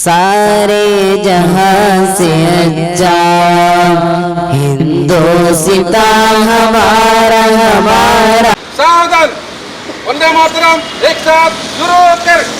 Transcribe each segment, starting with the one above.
सारे जहाँ से अच्छा हिंदोसिता हमारा हमारा। सावधान। वंदे मातरम एक साथ शुरू कर।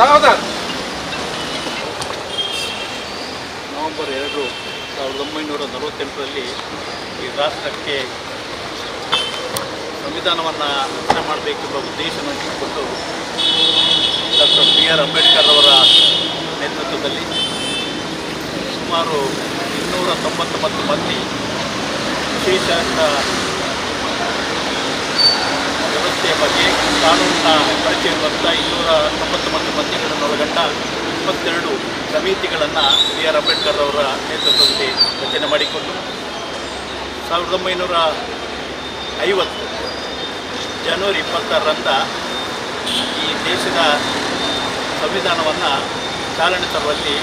ಸಾವಧಾನ್ ನವೆಂಬರ್ ಎರಡು ಸಾವಿರದ ಒಂಬೈನೂರ ನಲವತ್ತೆಂಟರಲ್ಲಿ ಈ ರಾಷ್ಟ್ರಕ್ಕೆ ಸಂವಿಧಾನವನ್ನು ರಚನೆ ಮಾಡಬೇಕೆಂಬ ಉದ್ದೇಶವನ್ನು ಇಟ್ಟುಕೊಂಡು ಡಾಕ್ಟರ್ ಬಿ ಆರ್ ಅಂಬೇಡ್ಕರ್ ಅವರ ನೇತೃತ್ವದಲ್ಲಿ ಸುಮಾರು ಇನ್ನೂರ ತೊಂಬತ್ತೊಂಬತ್ತು ಮಂದಿ ವಿಶೇಷ ಕಾನೂನಿನ ಪರಿಚಯ ಇರುವಂಥ ಇನ್ನೂರ ತೊಂಬತ್ತೊಂಬತ್ತು ಮಧ್ಯಗಳನ್ನು ಒಳಗೊಂಡ ಇಪ್ಪತ್ತೆರಡು ಸಮಿತಿಗಳನ್ನು ಬಿ ಆರ್ ಅಂಬೇಡ್ಕರ್ ಅವರ ನೇತೃತ್ವದಲ್ಲಿ ರಚನೆ ಮಾಡಿಕೊಂಡು ಸಾವಿರದ ಒಂಬೈನೂರ ಐವತ್ತು ಜನವರಿ ಇಪ್ಪತ್ತಾರರಂದ ಈ ದೇಶದ ಸಂವಿಧಾನವನ್ನು ಚಾಲನೆ ತರುವಲ್ಲಿ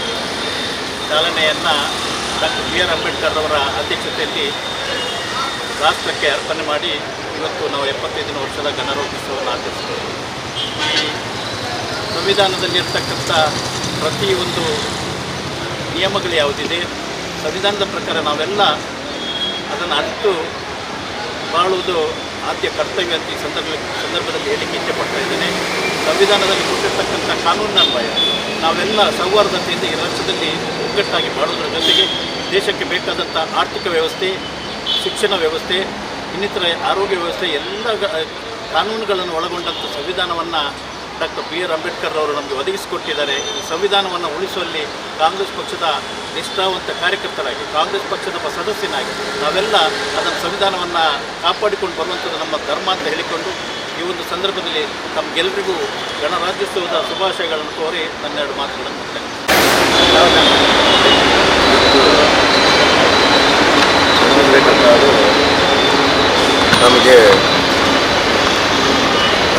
ಚಾಲನೆಯನ್ನು ಡಾಕ್ಟರ್ ಬಿ ಆರ್ ಅಂಬೇಡ್ಕರ್ ಅವರ ಅಧ್ಯಕ್ಷತೆಯಲ್ಲಿ ರಾಷ್ಟ್ರಕ್ಕೆ ಅರ್ಪಣೆ ಮಾಡಿ ಇವತ್ತು ನಾವು ಎಪ್ಪತ್ತೈದನೇ ವರ್ಷದ ಗಣರಾಜ್ಯೋತ್ಸವವನ್ನು ಆಚರಿಸ್ತೇವೆ. ಈ ಸಂವಿಧಾನದಲ್ಲಿರ್ತಕ್ಕಂಥ ಪ್ರತಿಯೊಂದು ನಿಯಮಗಳು ಯಾವುದಿದೆ? ಸಂವಿಧಾನದ ಪ್ರಕಾರ ನಾವೆಲ್ಲ ಅದನ್ನು ಅರಿತು ಬಾಳುವುದು ಆದ್ಯ ಕರ್ತವ್ಯ ಅಂತ ಈ ಸಂದರ್ಭ ಸಂದರ್ಭದಲ್ಲಿ ಹೇಳಿಕೆ ಇಚ್ಛೆಪಡ್ತಾ ಇದ್ದೇನೆ. ಸಂವಿಧಾನದಲ್ಲಿ ಕೊಟ್ಟಿರ್ತಕ್ಕಂಥ ಕಾನೂನಿನ ಅನ್ವಯ, ನಾವೆಲ್ಲ ಸೌಹಾರ್ದತೆಯಿಂದ ಈ ರಾಷ್ಟ್ರದಲ್ಲಿ ಒಗ್ಗಟ್ಟಾಗಿ ಬಾಳುವುದರ ಜೊತೆಗೆ ದೇಶಕ್ಕೆ ಬೇಕಾದಂಥ ಆರ್ಥಿಕ ವ್ಯವಸ್ಥೆ, ಶಿಕ್ಷಣ ವ್ಯವಸ್ಥೆ ಇನ್ನಿತರ ಆರೋಗ್ಯ ವ್ಯವಸ್ಥೆ ಎಲ್ಲ ಕಾನೂನುಗಳನ್ನು ಒಳಗೊಂಡಂಥ ಸಂವಿಧಾನವನ್ನು ಡಾಕ್ಟರ್ ಬಿ ಆರ್ ಅಂಬೇಡ್ಕರ್ ಅವರು ನಮಗೆ ಒದಗಿಸಿಕೊಟ್ಟಿದ್ದಾರೆ. ಈ ಸಂವಿಧಾನವನ್ನು ಉಳಿಸುವಲ್ಲಿ ಕಾಂಗ್ರೆಸ್ ಪಕ್ಷದ ನಿಷ್ಠಾವಂತ ಕಾರ್ಯಕರ್ತರಾಗಿ, ಕಾಂಗ್ರೆಸ್ ಪಕ್ಷದ ಒಬ್ಬ ಸದಸ್ಯನಾಗಿ ನಾವೆಲ್ಲ ಅದನ್ನು ಸಂವಿಧಾನವನ್ನು ಕಾಪಾಡಿಕೊಂಡು ಬರುವಂಥದ್ದು ನಮ್ಮ ಧರ್ಮ ಅಂತ ಹೇಳಿಕೊಂಡು ಈ ಒಂದು ಸಂದರ್ಭದಲ್ಲಿ ತಮಗೆಲ್ಲರಿಗೂ ಗಣರಾಜ್ಯೋತ್ಸವದ ಶುಭಾಶಯಗಳನ್ನು ಕೋರಿ ನನ್ನೆರಡು ಮಾತುಗಳನ್ನು ಮುಕ್ತಾಯ ಬೇಕಂತಾದರೂ ನಮಗೆ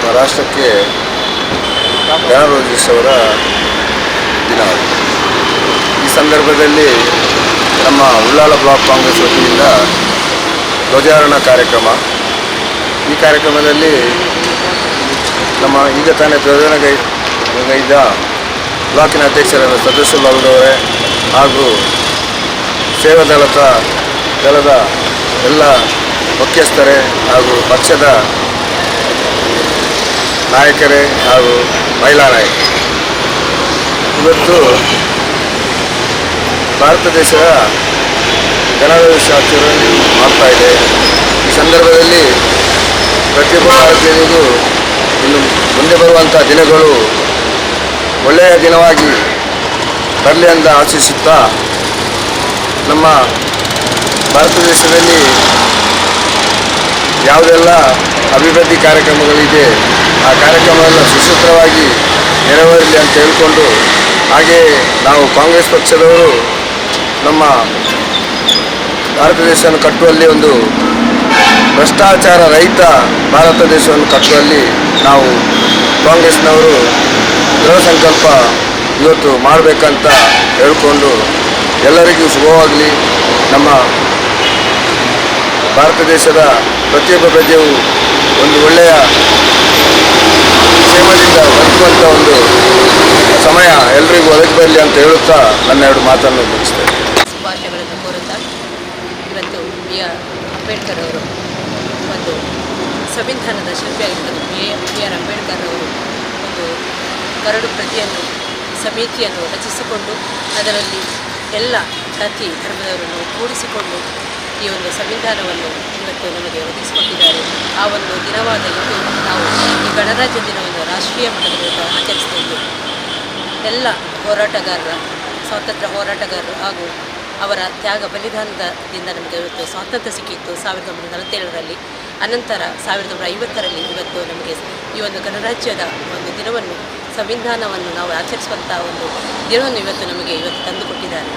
ನಮ್ಮ ರಾಷ್ಟ್ರಕ್ಕೆ ಗಣರಾಜ್ಯೋತ್ಸವದ ದಿನ. ಈ ಸಂದರ್ಭದಲ್ಲಿ ನಮ್ಮ ಉಳ್ಳಾಲ ಬ್ಲಾಕ್ ಕಾಂಗ್ರೆಸ್ ವತಿಯಿಂದ ಧ್ವಜಾರೋಹಣ ಕಾರ್ಯಕ್ರಮ. ಈ ಕಾರ್ಯಕ್ರಮದಲ್ಲಿ ನಮ್ಮ ಈಗ ತಾನೇ ಧ್ವಜಾರೋಹಣಗೈದ ಗೈದ ಬ್ಲಾಕಿನ ಅಧ್ಯಕ್ಷರಾದ ಸದಸ್ಯ ಅವರೇ ಹಾಗೂ ಸೇವಾದಳದ ದಳದ ಎಲ್ಲ ಮುಖ್ಯಸ್ಥರೇ ಹಾಗೂ ಪಕ್ಷದ ನಾಯಕರೇ ಹಾಗೂ ಮಹಿಳಾ ನಾಯಕರು. ಇವತ್ತು ಭಾರತ ದೇಶದ ಗಣರಾಜ್ಯೋತ್ಸವ ಮಾಡ್ತಾ ಇದೆ. ಈ ಸಂದರ್ಭದಲ್ಲಿ ಪ್ರತಿಯೊಬ್ಬ ಭಾರತೀಯರಿಗೂ ಮುಂದೆ ಬರುವಂಥ ದಿನಗಳು ಒಳ್ಳೆಯ ದಿನವಾಗಿ ಬರಲಿ ಅಂತ ಆಶಿಸುತ್ತಾ ನಮ್ಮ ಭಾರತ ದೇಶದಲ್ಲಿ ಯಾವುದೆಲ್ಲ ಅಭಿವೃದ್ಧಿ ಕಾರ್ಯಕ್ರಮಗಳಿದೆ ಆ ಕಾರ್ಯಕ್ರಮಗಳನ್ನು ಸುಸೂತ್ರವಾಗಿ ನೆರವೇರಲಿ ಅಂತ ಹೇಳಿಕೊಂಡು ಹಾಗೆಯೇ ನಾವು ಕಾಂಗ್ರೆಸ್ ಪಕ್ಷದವರು ನಮ್ಮ ಭಾರತ ದೇಶವನ್ನು ಕಟ್ಟುವಲ್ಲಿ ಒಂದು ಭ್ರಷ್ಟಾಚಾರ ರಹಿತ ಭಾರತ ದೇಶವನ್ನು ಕಟ್ಟುವಲ್ಲಿ ನಾವು ಕಾಂಗ್ರೆಸ್ನವರು ದೃಢ ಸಂಕಲ್ಪ ಇವತ್ತು ಮಾಡಬೇಕಂತ ಹೇಳಿಕೊಂಡು, ಎಲ್ಲರಿಗೂ ಶುಭವಾಗಲಿ. ನಮ್ಮ ಭಾರತ ದೇಶದ ಪ್ರತಿಯೊಬ್ಬ ಪ್ರಜೆಯು ಒಂದು ಒಳ್ಳೆಯ ಕ್ಷೇಮದಿಂದ ಬದುಕುವಂಥ ಒಂದು ಸಮಯ ಎಲ್ರಿಗೂ ಒದಗಿ ಬರಲಿ ಅಂತ ಹೇಳುತ್ತಾ ನನ್ನ ಎರಡು ಮಾತನ್ನು ಮುಗಿಸ್ತೇನೆ. ಶುಭಾಶಯಗಳನ್ನು ಕೋರುತ್ತಾ ಇವತ್ತು ಬಿ ಆರ್ ಅಂಬೇಡ್ಕರ್ ಅವರು ಒಂದು ಸಂವಿಧಾನದ ಶಿಲ್ಪಿಯಾಗಿದ್ದರು ಬಿ ಬಿ ಆರ್ ಅಂಬೇಡ್ಕರ್ ಅವರು ಒಂದು ಕರಡು ಪ್ರತಿಯನ್ನು, ಸಮಿತಿಯನ್ನು ರಚಿಸಿಕೊಂಡು ಅದರಲ್ಲಿ ಎಲ್ಲ ಜಾತಿ ಧರ್ಮದವರನ್ನು ಕೂಡಿಸಿಕೊಂಡು ಈ ಒಂದು ಸಂವಿಧಾನವನ್ನು ಇವತ್ತು ನಮಗೆ ಒದಗಿಸಿಕೊಟ್ಟಿದ್ದಾರೆ. ಆ ಒಂದು ದಿನವಾದ ಇಂದು ನಾವು ಈ ಗಣರಾಜ್ಯ ದಿನವನ್ನು ರಾಷ್ಟ್ರೀಯ ಮಟ್ಟದಲ್ಲಿ ಆಚರಿಸ್ತಾ ಇದ್ದೇವೆ ಎಲ್ಲ ಹೋರಾಟಗಾರರ, ಸ್ವಾತಂತ್ರ್ಯ ಹೋರಾಟಗಾರರು ಹಾಗೂ ಅವರ ತ್ಯಾಗ ಬಲಿದಾನದಿಂದ ನಮಗೆ ಇವತ್ತು ಸ್ವಾತಂತ್ರ್ಯ ಸಿಕ್ಕಿತ್ತು ಸಾವಿರದ ಒಂಬೈನೂರ ನಲವತ್ತೇಳರಲ್ಲಿ. ಅನಂತರ ಸಾವಿರದ ಒಂಬೈನೂರ ಐವತ್ತರಲ್ಲಿ ಇವತ್ತು ನಮಗೆ ಈ ಒಂದು ಗಣರಾಜ್ಯದ ಒಂದು ದಿನವನ್ನು, ಸಂವಿಧಾನವನ್ನು ನಾವು ಆಚರಿಸುವಂಥ ಒಂದು ದಿನವನ್ನು ಇವತ್ತು ನಮಗೆ ಇವತ್ತು ತಂದುಕೊಟ್ಟಿದ್ದಾರೆ.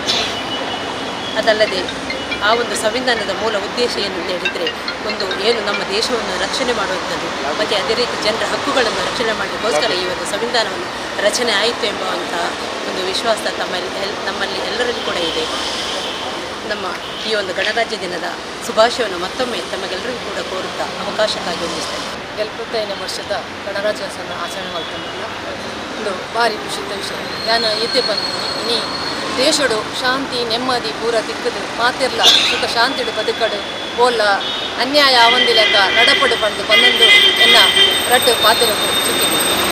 ಅದಲ್ಲದೆ ಆ ಒಂದು ಸಂವಿಧಾನದ ಮೂಲ ಉದ್ದೇಶ ಏನು ಅಂತ ಹೇಳಿದರೆ, ಒಂದು ಏನು ನಮ್ಮ ದೇಶವನ್ನು ರಕ್ಷಣೆ ಮಾಡುವಂಥದ್ದು. ಮತ್ತು ಅದೇ ರೀತಿ ಜನರ ಹಕ್ಕುಗಳನ್ನು ರಕ್ಷಣೆ ಮಾಡಲಿಕ್ಕೋಸ್ಕರ ಈ ಒಂದು ಸಂವಿಧಾನವನ್ನು ರಚನೆ ಆಯಿತು ಎಂಬುವಂಥ ಒಂದು ವಿಶ್ವಾಸ ತಮ್ಮಲ್ಲಿ ನಮ್ಮಲ್ಲಿ ಎಲ್ಲರಲ್ಲಿ ಕೂಡ ಇದೆ. ನಮ್ಮ ಈ ಒಂದು ಗಣರಾಜ್ಯ ದಿನದ ಶುಭಾಶಯವನ್ನು ಮತ್ತೊಮ್ಮೆ ತಮಗೆಲ್ಲರಿಗೂ ಕೂಡ ಕೋರುತ್ತಾ ಅವಕಾಶಕ್ಕಾಗಿ ಹೊಂದಿಸ್ತೇನೆ ಎಲ್ಪತ್ತೈದನೇ ವರ್ಷದ ಗಣರಾಜ್ಯೋತ್ಸವ ಆಚರಣೆ ಮಾಡ್ತಾ ಒಂದು ಭಾರಿ ಖುಷಿಯ ವಿಷಯ. ನಾನು ಇದ್ದೇ ಬಂದು ಇನಿ ದೇಶಡು ಶಾಂತಿ, ನೆಮ್ಮದಿ, ಪೂರ ತಿಕ್ಕದು. ಮಾತಿರ್ಲ, ಸುಖ ಶಾಂತಿಡು ಬದುಕಡು. ಬೋಲ್ಲ ಅನ್ಯಾಯ ಅವಂದಿಲೆಕ್ಕ ನಡಪಡು ಪಡೆದು ಪನ್ನೊಂದು ಎನ್ನ ರಟ್ಟು ಪಾತಿರದು ಚಿತ್ತ